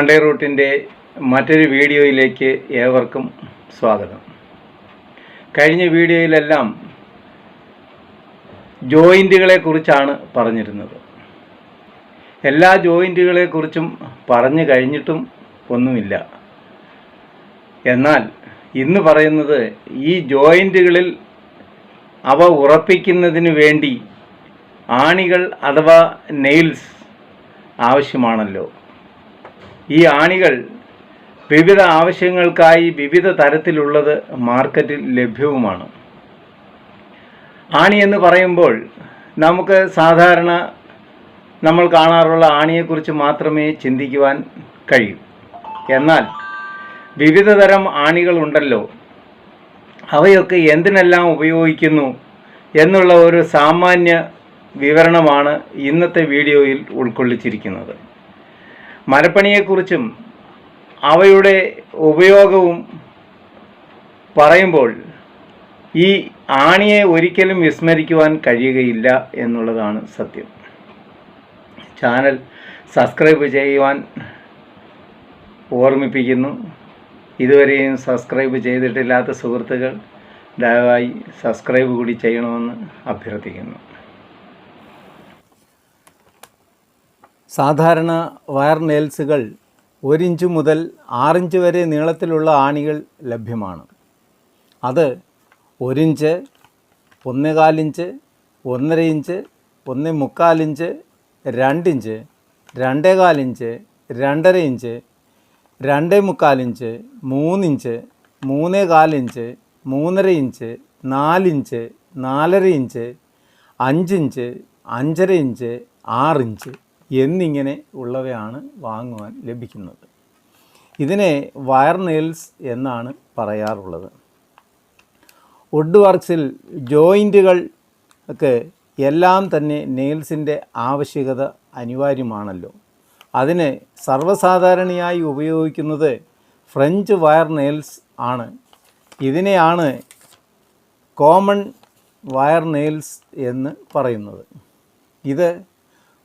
Monday റൂട്ടിന്റെ മറ്റൊരു വീഡിയോയിലേക്ക് ഏവർക്കും സ്വാഗതം. കഴിഞ്ഞ വീഡിയോയിലെല്ലാം ജോയിന്റുകളെ കുറിച്ചാണ് പറഞ്ഞിരുന്നത്. എല്ലാ ജോയിന്റുകളെ കുറിച്ചും പറഞ്ഞു കഴിഞ്ഞിട്ടും ഒന്നുമില്ല. എന്നാൽ ഇന്ന് പറയുന്നത് ഈ ജോയിന്റുകളിൽ അവ ഉറപ്പിക്കുന്നതിന് വേണ്ടി ആണികൾ അഥവാ നെയിൽസ് ആവശ്യമാണല്ലോ. ഈ ആണികൾ വിവിധ ആവശ്യങ്ങൾക്കായി വിവിധ തരത്തിലുള്ളത് മാർക്കറ്റിൽ ലഭ്യവുമാണ്. ആണി എന്ന് പറയുമ്പോൾ നമുക്ക് സാധാരണ നമ്മൾ കാണാറുള്ള ആണിയെക്കുറിച്ച് മാത്രമേ ചിന്തിക്കുവാൻ കഴിയൂ. എന്നാൽ വിവിധ തരം ആണികളുണ്ടല്ലോ. അവയൊക്കെ എന്തിനെല്ലാം ഉപയോഗിക്കുന്നു എന്നുള്ള ഒരു സാമാന്യ വിവരണമാണ് ഇന്നത്തെ വീഡിയോയിൽ ഉൾക്കൊള്ളിച്ചിരിക്കുന്നത്. മരപ്പണിയെക്കുറിച്ചും അവയുടെ ഉപയോഗവും പറയുമ്പോൾ ഈ ആണിയെ ഒരിക്കലും വിസ്മരിക്കുവാൻ കഴിയുകയില്ല എന്നുള്ളതാണ് സത്യം. ചാനൽ സബ്സ്ക്രൈബ് ചെയ്യുവാൻ ഓർമ്മിപ്പിക്കുന്നു. ഇതുവരെയും സബ്സ്ക്രൈബ് ചെയ്തിട്ടില്ലാത്ത സുഹൃത്തുക്കൾ ദയവായി സബ്സ്ക്രൈബ് കൂടി ചെയ്യണമെന്ന് അഭ്യർത്ഥിക്കുന്നു. സാധാരണ വയർ നെയിൽസുകൾ ഒരിഞ്ച് മുതൽ ആറിഞ്ച് വരെ നീളത്തിലുള്ള ആണികൾ ലഭ്യമാണ്. അത് ഒരിഞ്ച് ഒന്നേകാലിഞ്ച് ഒന്നര ഇഞ്ച് ഒന്നേ മുക്കാലിഞ്ച് രണ്ടിഞ്ച് രണ്ടേകാലിഞ്ച് രണ്ടര ഇഞ്ച് രണ്ടേ മുക്കാലിഞ്ച് മൂന്നിഞ്ച് മൂന്നേ കാലിഞ്ച് മൂന്നര ഇഞ്ച് നാലിഞ്ച് നാലര ഇഞ്ച് അഞ്ചിഞ്ച് അഞ്ചര ഇഞ്ച് ആറിഞ്ച് എന്നിങ്ങനെ ഉള്ളവയാണ് വാങ്ങുവാൻ ലഭിക്കുന്നത്. ഇതിനെ വയർ നെയിൽസ് എന്നാണ് പറയാറുള്ളത്. വുഡ് വർക്ക്സിൽ ജോയിന്റുകൾ ഒക്കെ എല്ലാം തന്നെ നെയിൽസിന്റെ ആവശ്യകത അനിവാര്യമാണല്ലോ. അതിന് സർവസാധാരണയായി ഉപയോഗിക്കുന്നത് ഫ്രഞ്ച് വയർ നെയിൽസ് ആണ്. ഇതിനെയാണ് കോമൺ വയർ നെയിൽസ് എന്ന് പറയുന്നത്. ഇത്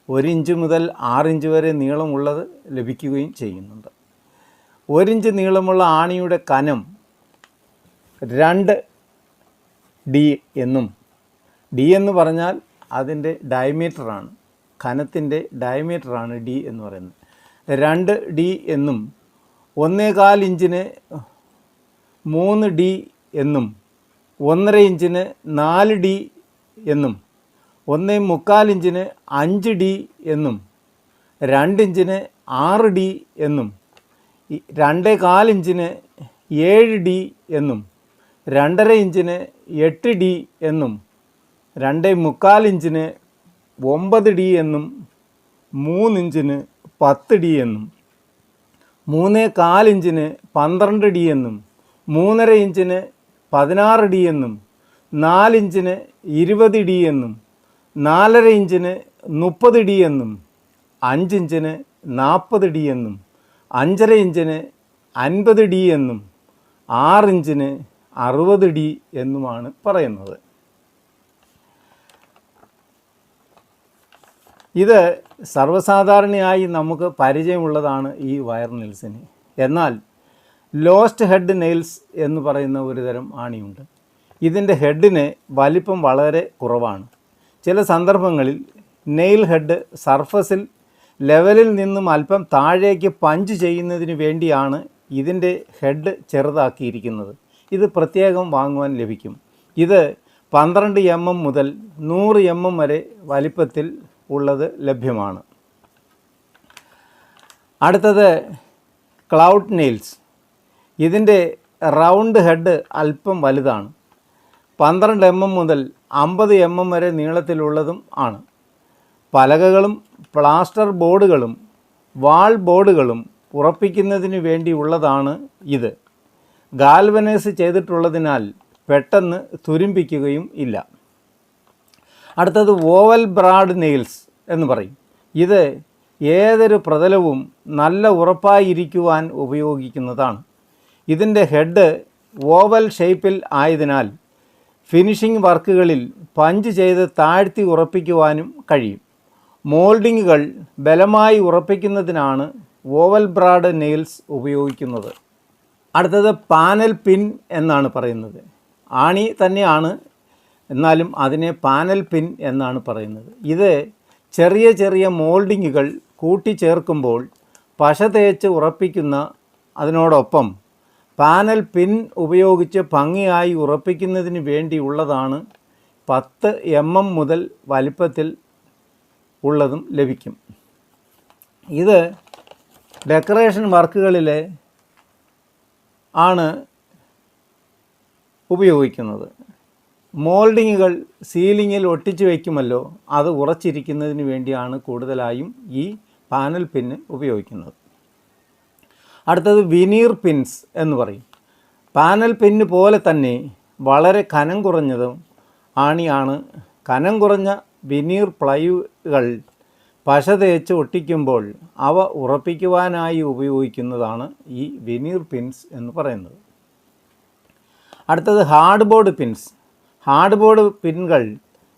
ഒരിഞ്ച് മുതൽ ആറിഞ്ച് വരെ നീളമുള്ളത് ലഭിക്കുകയും ചെയ്യുന്നുണ്ട്. ഒരിഞ്ച് നീളമുള്ള ആണിയുടെ കനം രണ്ട് ഡി എന്നും ഡി എന്ന് പറഞ്ഞാൽ അതിന്റെ ഡയമീറ്ററാണ് കനത്തിന്റെ ഡയമീറ്ററാണ് ഡി എന്ന് പറയുന്നത്. രണ്ട് ഡി എന്നും ഒന്നേകാൽ ഇഞ്ചിന് മൂന്ന് ഡി എന്നും ഒന്നര ഇഞ്ചിന് നാല് ഡി എന്നും ഒന്നേ മുക്കാൽ ഇഞ്ചിന് അഞ്ച് ഡി എന്നും രണ്ടിഞ്ചിന് ആറ് ഡി എന്നും രണ്ടേ കാലിഞ്ചിന് ഏഴ് ഡി എന്നും രണ്ടര ഇഞ്ചിന് എട്ട് ഡി എന്നും രണ്ടേ മുക്കാൽ ഇഞ്ചിന് ഒമ്പത് ഡി എന്നും മൂന്നിഞ്ചിന് പത്ത് ഡി എന്നും മൂന്നേ കാലിഞ്ചിന് പന്ത്രണ്ട് ഡി എന്നും മൂന്നര ഇഞ്ചിന് പതിനാറ് ഡി എന്നും നാലിഞ്ചിന് ഇരുപത് ഡി എന്നും നാലര ഇഞ്ചിന് മുപ്പത് ഡി എന്നും അഞ്ചിഞ്ചിന് നാൽപ്പത് ഡി എന്നും അഞ്ചര ഇഞ്ചിന് അൻപത് ഡി എന്നും ആറിഞ്ചിന് അറുപത് ഡി എന്നുമാണ് പറയുന്നത്. ഇത് സർവസാധാരണയായി നമുക്ക് പരിചയമുള്ളതാണ് ഈ വയർ നെയിൽസിന് എന്നാൽ ലോസ്റ്റ് ഹെഡ് നെയിൽസ് എന്ന് പറയുന്ന ഒരു തരം ആണിയുണ്ട്. ഇതിന്റെ ഹെഡിന് വലിപ്പം വളരെ കുറവാണ്. ചില സന്ദർഭങ്ങളിൽ നെയിൽ ഹെഡ് സർഫസിൽ ലെവലിൽ നിന്നും അല്പം താഴേക്ക് പഞ്ച് ചെയ്യുന്നതിന് വേണ്ടിയാണ് ഇതിന്റെ ഹെഡ് ചെറുതാക്കിയിരിക്കുന്നത്. ഇത് പ്രത്യേകം വാങ്ങുവാൻ ലഭിക്കും. ഇത് പന്ത്രണ്ട് എം എം മുതൽ നൂറ് എം എം വരെ വലിപ്പത്തിൽ ഉള്ളത് ലഭ്യമാണ്. അടുത്തത് ക്ലൗഡ് നെയിൽസ് ഇതിന്റെ റൗണ്ട് ഹെഡ് അല്പം വലുതാണ്. പന്ത്രണ്ട് എം എം മുതൽ അമ്പത് എം എം വരെ നീളത്തിലുള്ളതും ആണ്. പലകകളും പ്ലാസ്റ്റർ ബോർഡുകളും വാൾ ബോർഡുകളും ഉറപ്പിക്കുന്നതിന് വേണ്ടിയുള്ളതാണ് ഇത്. ഗാൽവനൈസ് ചെയ്തിട്ടുള്ളതിനാൽ പെട്ടെന്ന് തുരുമ്പിക്കുകയും ഇല്ല. അടുത്തത് ഓവൽ ബ്രാഡ് നെയിൽസ് എന്ന് പറയും. ഇത് ഏതൊരു പ്രതലവും നല്ല ഉറപ്പായിരിക്കുവാൻ ഉപയോഗിക്കുന്നതാണ്. ഇതിന്റെ ഹെഡ് ഓവൽ ഷേപ്പിൽ ആയതിനാൽ ഫിനിഷിംഗ് വർക്കുകളിൽ പഞ്ച് ചെയ്ത് താഴ്ത്തി ഉറപ്പിക്കുവാനും കഴിയും. മോൾഡിങ്ങുകൾ ബലമായി ഉറപ്പിക്കുന്നതിനാണ് ഓവൽ ബ്രാഡ് നെയിൽസ് ഉപയോഗിക്കുന്നത്. അടുത്തത് പാനൽ പിൻ എന്നാണ് പറയുന്നത്. ആണി തന്നെയാണ് എന്നാലും അതിനെ പാനൽ പിൻ എന്നാണ് പറയുന്നത്. ഇത് ചെറിയ ചെറിയ മോൾഡിങ്ങുകൾ കൂട്ടിച്ചേർക്കുമ്പോൾ പശ തേച്ച് ഉറപ്പിക്കുന്ന അതിനോടൊപ്പം പാനൽ പിൻ ഉപയോഗിച്ച് ഭംഗിയായി ഉറപ്പിക്കുന്നതിന് വേണ്ടിയുള്ളതാണ് പത്ത് എം എം മുതൽ വലിപ്പത്തിൽ ഉള്ളതും ലഭിക്കും. ഇത് ഡെക്കറേഷൻ വർക്കുകളിലെ ആണ് ഉപയോഗിക്കുന്നത്. മോൾഡിങ്ങുകൾ സീലിങ്ങിൽ ഒട്ടിച്ചു വയ്ക്കുമല്ലോ അത് ഉറച്ചിരിക്കുന്നതിന് വേണ്ടിയാണ് കൂടുതലായും ഈ പാനൽ പിന്ന് ഉപയോഗിക്കുന്നത്. അടുത്തത് വിനീർ പിൻസ് എന്ന് പറയും. പാനൽ പിന്ന് പോലെ തന്നെ വളരെ കനം കുറഞ്ഞതും ആണിയാണ്. കനം കുറഞ്ഞ വിനീർ പ്ലൈകൾ പശ തേച്ച് ഒട്ടിക്കുമ്പോൾ അവ ഉറപ്പിക്കുവാനായി ഉപയോഗിക്കുന്നതാണ് ഈ വിനീർ പിൻസ് എന്ന് പറയുന്നത്. അടുത്തത് hard board pins hard board പിൻകൾ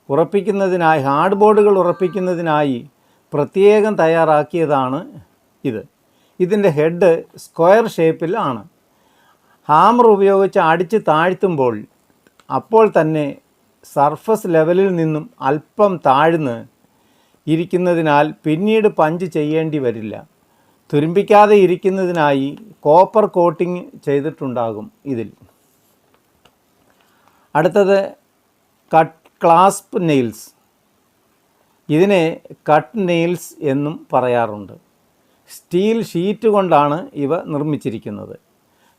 ഉറപ്പിക്കുന്നതിനായി ഹാർഡ് ബോർഡുകൾ ഉറപ്പിക്കുന്നതിനായി പ്രത്യേകം തയ്യാറാക്കിയതാണ് ഇത്. ഇതിന്റെ ഹെഡ് സ്ക്വയർ ഷേപ്പിൽ ആണ്. ഹാമർ ഉപയോഗിച്ച് അടിച്ച് താഴ്ത്തുമ്പോൾ അപ്പോൾ തന്നെ സർഫസ് ലെവലിൽ നിന്നും അല്പം താഴ്ന്ന് ഇരിക്കുന്നതിനാൽ പിന്നീട് പഞ്ച് ചെയ്യേണ്ടി വരില്ല. തുരുമ്പിക്കാതെ ഇരിക്കുന്നതിനായി കോപ്പർ കോട്ടിംഗ് ചെയ്തിട്ടുണ്ടാകും ഇതിൽ. അടുത്തത് കട്ട് ക്ലാസ്പ് നെയിൽസ് ഇതിനെ കട്ട് നെയിൽസ് എന്നും പറയാറുണ്ട്. സ്റ്റീൽ ഷീറ്റ് കൊണ്ടാണ് ഇവ നിർമ്മിച്ചിരിക്കുന്നത്.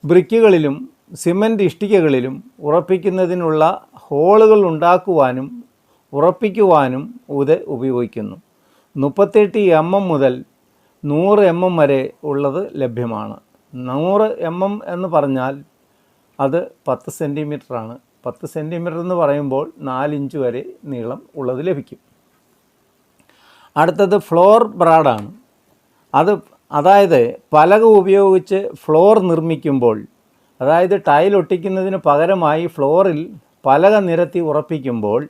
ബ്രിക്കുകളിലും സിമന്റ് ഇഷ്ടികകളിലും ഉറപ്പിക്കുന്നതിനുള്ള ഹോളുകൾ ഉണ്ടാക്കുവാനും ഉറപ്പിക്കുവാനും ഇത് ഉപയോഗിക്കുന്നു. മുപ്പത്തെട്ട് എം എം മുതൽ നൂറ് എം എം വരെ ഉള്ളത് ലഭ്യമാണ്. നൂറ് എം എം എന്ന് പറഞ്ഞാൽ അത് പത്ത് സെന്റിമീറ്ററാണ് പത്ത് സെന്റിമീറ്റർ എന്ന് പറയുമ്പോൾ നാലിഞ്ച് വരെ നീളം ഉള്ളത് ലഭിക്കും. അടുത്തത് ഫ്ലോർ ബ്രാഡാണ്. അത് അതായത് പലക ഉപയോഗിച്ച് ഫ്ലോർ നിർമ്മിക്കുമ്പോൾ അതായത് ടൈൽ ഒട്ടിക്കുന്നതിന് പകരമായി ഫ്ലോറിൽ പലക നിരത്തി ഉറപ്പിക്കുമ്പോൾ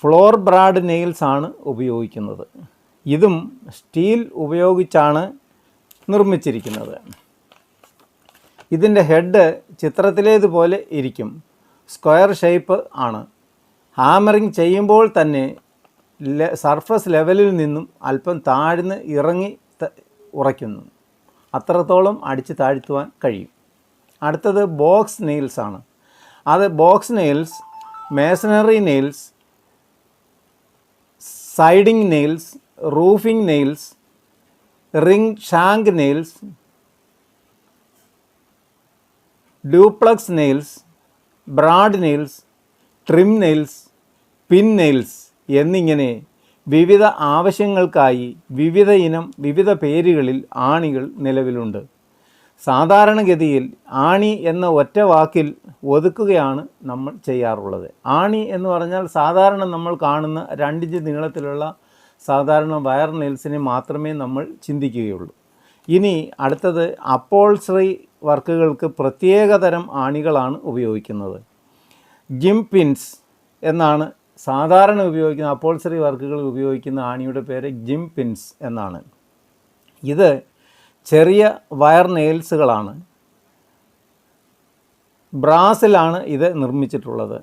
ഫ്ലോർ ബ്രാഡ് നെയിൽസ് ആണ് ഉപയോഗിക്കുന്നത്. ഇതും സ്റ്റീൽ ഉപയോഗിച്ചാണ് നിർമ്മിച്ചിരിക്കുന്നത്. ഇതിന്റെ ഹെഡ് ചിത്രത്തിലേതുപോലെ ഇരിക്കും. സ്ക്വയർ ഷേപ്പ് ആണ്. ഹാമറിങ് ചെയ്യുമ്പോൾ തന്നെ സർഫസ് ലെവലിൽ നിന്നും അല്പം താഴ്ന്ന് ഇറങ്ങി ഉറയ്ക്കുന്നു. അത്രത്തോളം അടിച്ച് താഴ്ത്തുവാൻ കഴിയും. അടുത്തത് ബോക്സ് നെയിൽസ് ആണ്. അത് box nails masonry nails siding nails roofing nails ring shank nails duplex nails brad nails trim nails pin nails എന്നിങ്ങനെ വിവിധ ആവശ്യങ്ങൾക്കായി വിവിധ ഇനം വിവിധ പേരുകളിൽ ആണികൾ നിലവിലുണ്ട്. സാധാരണഗതിയിൽ ആണി എന്ന ഒറ്റ വാക്കിൽ ഒതുക്കുകയാണ് നമ്മൾ ചെയ്യാറുള്ളത്. ആണി എന്ന് പറഞ്ഞാൽ സാധാരണ നമ്മൾ കാണുന്ന രണ്ടിഞ്ച് നീളത്തിലുള്ള സാധാരണ വയർ നെയിൽസിനെ മാത്രമേ നമ്മൾ ചിന്തിക്കുകയുള്ളൂ. ഇനി അടുത്തത് അപ്പോൾസറി വർക്കുകൾക്ക് പ്രത്യേകതരം ആണികളാണ് ഉപയോഗിക്കുന്നത്. ജിം പിൻസ് എന്നാണ് സാധാരണ ഉപയോഗിക്കുന്ന അപ്പോൾസറി വർക്കുകൾ ഉപയോഗിക്കുന്ന ആണിയുടെ പേര് ജിം പിൻസ് എന്നാണ്. ഇത് ചെറിയ വയർ നെയിൽസുകളാണ്. ബ്രാസിലാണ് ഇത് നിർമ്മിച്ചിട്ടുള്ളത്.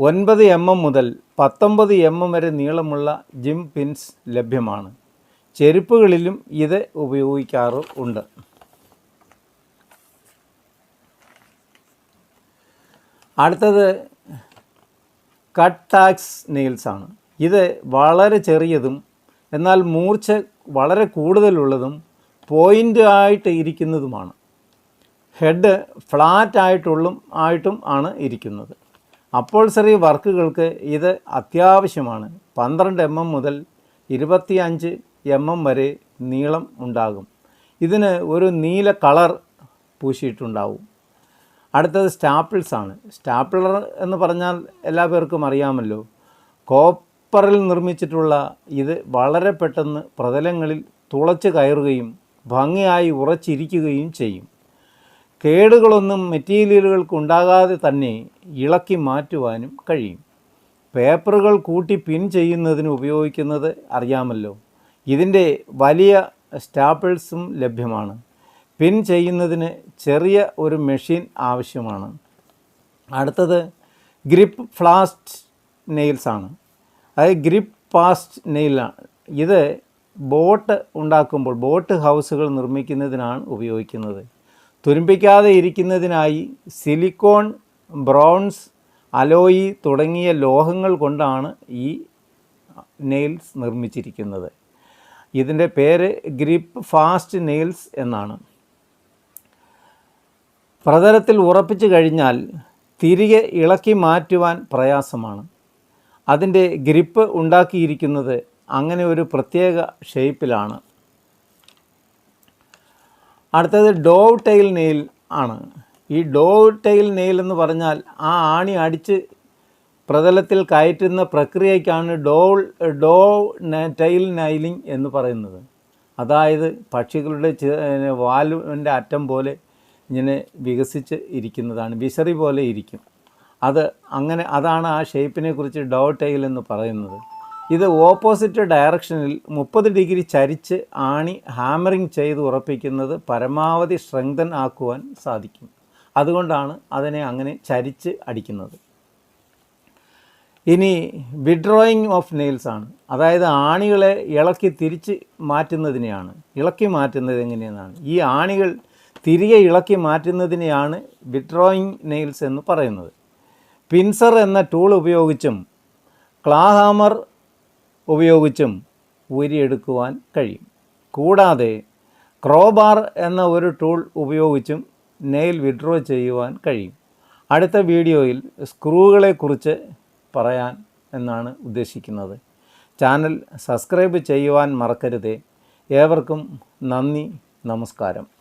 ഒൻപത് എം എം മുതൽ പത്തൊമ്പത് എം എം വരെ നീളമുള്ള ജിം പിൻസ് ലഭ്യമാണ്. ചെരുപ്പുകളിലും ഇത് ഉപയോഗിക്കാറ് ഉണ്ട്. അടുത്തത് കട്ട് ടാക്സ് നെയിൽസ് ആണ് ഇത് വളരെ ചെറിയതും എന്നാൽ മൂർച്ച വളരെ കൂടുതലുള്ളതും പോയിന്റ് ആയിട്ട് ഇരിക്കുന്നതുമാണ്. ഹെഡ് ഫ്ലാറ്റ് ആയിട്ടുള്ളും ആയിട്ടും ആണ് ഇരിക്കുന്നത്. അപ്പോൾ അപ്പോൾസറി വർക്കുകൾക്ക് ഇത് അത്യാവശ്യമാണ്. പന്ത്രണ്ട് എം എം മുതൽ ഇരുപത്തിയഞ്ച് എം എം വരെ നീളം ഉണ്ടാകും. ഇതിന് ഒരു നീല കളർ പൂശിയിട്ടുണ്ടാവും. അടുത്തത് സ്റ്റാപ്പിൾസ് ആണ്. സ്റ്റാപ്പിളർ എന്ന് പറഞ്ഞാൽ എല്ലാ പേർക്കും അറിയാമല്ലോ. കോപ്പറിൽ നിർമ്മിച്ചിട്ടുള്ള ഇത് വളരെ പെട്ടെന്ന് പ്രതലങ്ങളിൽ തുളച്ച് കയറുകയും ഭംഗിയായി ഉറച്ചിരിക്കുകയും ചെയ്യും. കേടുകളൊന്നും മെറ്റീരിയലുകൾക്ക് ഉണ്ടാകാതെ തന്നെ ഇളക്കി മാറ്റുവാനും കഴിയും. പേപ്പറുകൾ കൂട്ടി പിൻ ചെയ്യുന്നതിന് ഉപയോഗിക്കുന്നത് അറിയാമല്ലോ. ഇതിന്റെ വലിയ സ്റ്റാപ്പിൾസും ലഭ്യമാണ്. പിൻ ചെയ്യുന്നതിന് ചെറിയ ഒരു മെഷീൻ ആവശ്യമാണ്. അടുത്തത് ഗ്രിപ്പ് ഫ്ലാസ്റ്റ് നെയിൽസ് ആണ്. അതായത് ഗ്രിപ്പ് പാസ്റ്റ് നെയിലാണ് ഇത് ബോട്ട് ഉണ്ടാക്കുമ്പോൾ ബോട്ട് ഹൗസുകൾ നിർമ്മിക്കുന്നതിനാണ് ഉപയോഗിക്കുന്നത്. തുരുമ്പിക്കാതെ ഇരിക്കുന്നതിനായി സിലിക്കോൺ ബ്രോൺസ് അലോയി തുടങ്ങിയ ലോഹങ്ങൾ കൊണ്ടാണ് ഈ നെയിൽസ് നിർമ്മിച്ചിരിക്കുന്നത്. ഇതിന്റെ പേര് ഗ്രിപ്പ് ഫാസ്റ്റ് നെയിൽസ് എന്നാണ്. പ്രതലത്തിൽ ഉറപ്പിച്ചു കഴിഞ്ഞാൽ തിരികെ ഇളക്കി മാറ്റുവാൻ പ്രയാസമാണ്. അതിന്റെ ഗ്രിപ്പ് ഉണ്ടാക്കിയിരിക്കുന്നത് അങ്ങനെ ഒരു പ്രത്യേക ഷേപ്പിലാണ്. അടുത്തത് ഡോവ് ടൈൽ നെയിൽ ആണ്. ഈ ഡോവ് ടൈൽ നെയിൽ എന്ന് പറഞ്ഞാൽ ആ ആണി അടിച്ച് പ്രതലത്തിൽ കയറ്റുന്ന പ്രക്രിയയ്ക്കാണ് ഡോൾ ഡോ ടൈൽ നൈലിംഗ് എന്ന് പറയുന്നത്. അതായത് പക്ഷികളുടെ വാലുവിന്റെ അറ്റം പോലെ ഇങ്ങനെ വികസിച്ച് ഇരിക്കുന്നതാണ് വിശറി പോലെ ഇരിക്കും. അത് അങ്ങനെ അതാണ് ആ ഷേപ്പിനെ കുറിച്ച് ടെയിൽ എന്ന് പറയുന്നത്. ഇത് ഓപ്പോസിറ്റ് ഡയറക്ഷനിൽ മുപ്പത് ഡിഗ്രി ചരിച്ച് ആണി ഹാമറിങ് ചെയ്ത് ഉറപ്പിക്കുന്നത് പരമാവധി സ്ട്രെങ്തൻ ആക്കുവാൻ സാധിക്കും. അതുകൊണ്ടാണ് അതിനെ അങ്ങനെ ചരിച്ച് അടിക്കുന്നത്. ഇനി വിഡ്രോയിങ് ഓഫ് നെയിൽസ് ആണ്. അതായത് ആണികളെ ഇളക്കി തിരിച്ച് മാറ്റുന്നതിനെയാണ്. ഇളക്കി മാറ്റുന്നത് എങ്ങനെയെന്നാണ്. ഈ ആണികൾ തിരികെ ഇളക്കി മാറ്റുന്നതിനെയാണ് വിഡ്രോയിങ് നെയിൽസ് എന്ന് പറയുന്നത്. പിൻസർ എന്ന ടൂൾ ഉപയോഗിച്ചും ക്ലാഹാമർ ഉപയോഗിച്ചും ഊരിയെടുക്കുവാൻ കഴിയും. കൂടാതെ ക്രോബാർ എന്ന ഒരു ടൂൾ ഉപയോഗിച്ചും നെയിൽ വിഡ്രോ ചെയ്യുവാൻ കഴിയും. അടുത്ത വീഡിയോയിൽ സ്ക്രൂകളെക്കുറിച്ച് പറയാൻ എന്നാണ് ഉദ്ദേശിക്കുന്നത്. ചാനൽ സബ്സ്ക്രൈബ് ചെയ്യുവാൻ മറക്കരുതേ. ഏവർക്കും നന്ദി നമസ്കാരം.